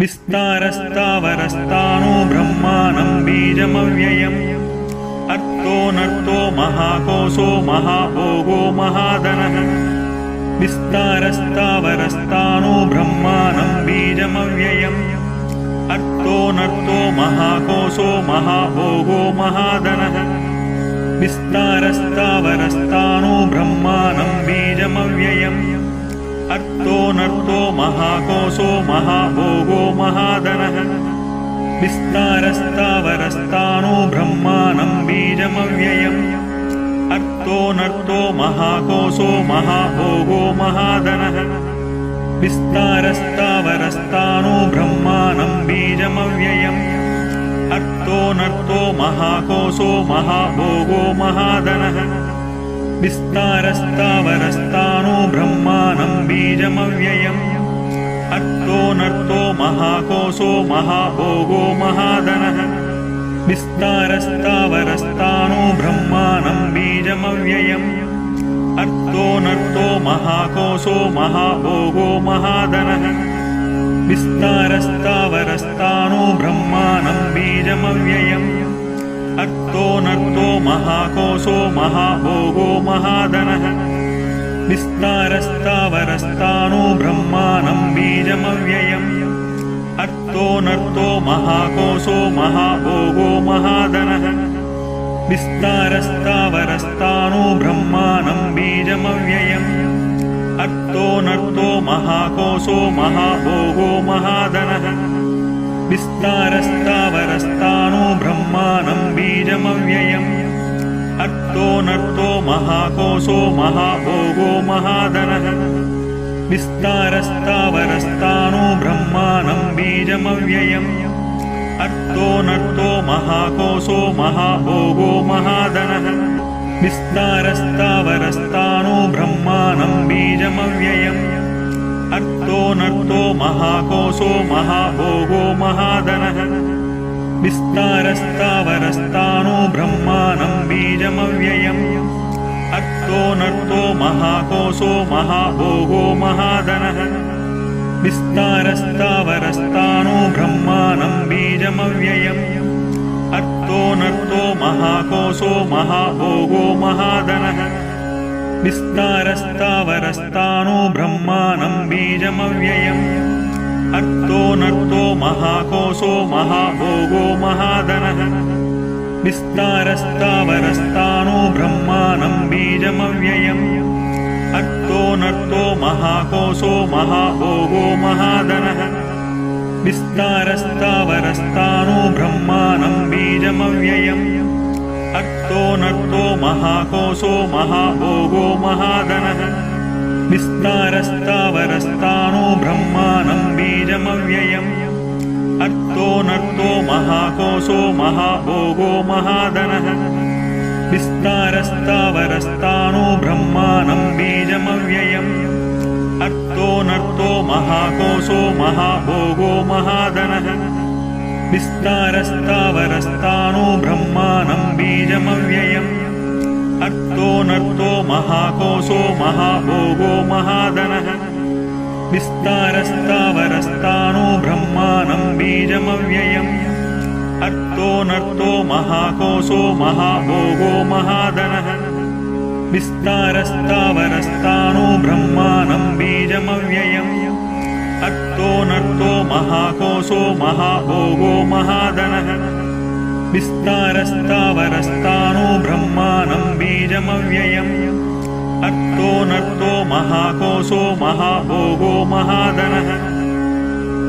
विस्तारस्तावरस्तानो ब्रह्माणं बीजमव्ययम् अर्थोऽनर्थो महाकोशो महाभोगो महाधनः विस्तारस्तावरस्तानो ब्रह्माणं बीजमव्ययम् अर्थोऽनर्थो महाकोशो महाभोगो महाधनः विस्तारस्तावरस्तानो ब्रह्माणं महाकोशो महाभोगो महाधनः विस्तारस्तावरस्तानो ब्रह्माणं बीजमव्ययम् अर्थोऽनर्थो महाकोशो महाभोगो महाधनः विस्तारस्तावरस्तानो ब्रह्माणं बीजमव्ययम् अर्थोऽनर्थो महाकोशो महाभोगो महाधनः विस्तारस्तावरस्तानो ब्रह्माणं बीजमव्ययम् अर्थोऽनर्थो महाकोशो महाभोगो महाधनः। विस्तारस्तावरस्तानो ब्रह्माणं बीजमव्ययम्। अर्थोऽनर्थो महाकोशो महाभोगो महाधनः। विस्तारस्तावरस्तानो ब्रह्माणं बीजमव्ययम्। अर्थोऽनर्थो महाकोशो महाभोगो महाधनः। विस्तारस्तावरस्तानो ब्रह्माणं महाकोशो महाभोगो महाधनः विस्तारस्तावरस्तानो ब्रह्माणं बीजमव्ययम् अर्थोऽनर्थो महाकोशो महाभोगो महाधनः विस्तारस्तावरस्तानो ब्रह्माणं बीजमव्ययम् अर्थोऽनर्थो महाकोशो महाभोगो महाधनः विस्तारस्तावरस्तानो ब्रह्माणं बीजमव्ययम् అర్థో నర్థో మహాకోశో మహాభోగో మహాధన విస్తారస్తావరస్తానో బ్రహ్మాణం బీజమవ్యయం అర్థో నర్థో మహాకోశో మహాభోగో మహాధన విస్తారస్తావరస్తానో బ్రహ్మాణం బీజమవ్యయం అర్థో నర్థో మహాకోశో మహాభోగో మహాధన విస్తారస్తావరస్తానో బ్రహ్మాణం महाकोशो महाभोगो महाधनः विस्तारस्तावरस्तानो ब्रह्माणं बीजमव्ययम् अर्थोऽनर्थो महाकोशो महाभोगो महाधनः विस्तारस्तावरस्तानो ब्रह्माणं बीजमव्ययम् अर्थोऽनर्थो महाकोशो महाभोगो महाधनः विस्तारस्तावरस्तानो ब्रह्माणं बीजमव्ययम् अर्थोऽनर्थो महाकोशो महाभोगो महाधनः विस्तारस्तावरस्तानो ब्रह्माणं बीजमव्ययम् अर्थोऽनर्थो महाकोशो महाभोगो महाधनः विस्तारस्तावरस्तानो ब्रह्माणं बीजमव्ययम् अर्थोऽनर्थो महाकोशो महाभोगो महाधनः विस्तारस्तावरस्तानो ब्रह्माणं बीजमव्ययम् अर्थोऽनर्थो महाकोशो महाभोगो महाधनः विस्तारस्तावरस्तानो ब्रह्माणं बीजमव्ययम् अर्थोऽनर्थो महाकोशो महाभोगो महाधनः विस्तारस्तावरस्तानो ब्रह्माणं बीजमव्ययम् अर्थोऽनर्थो महाकोशो महाभोगो महाधनः विस्तारस्तावरस्तानो ब्रह्माणं व्ययम् अर्थो नर्थो महाकोशो महाभोगो महाधनः।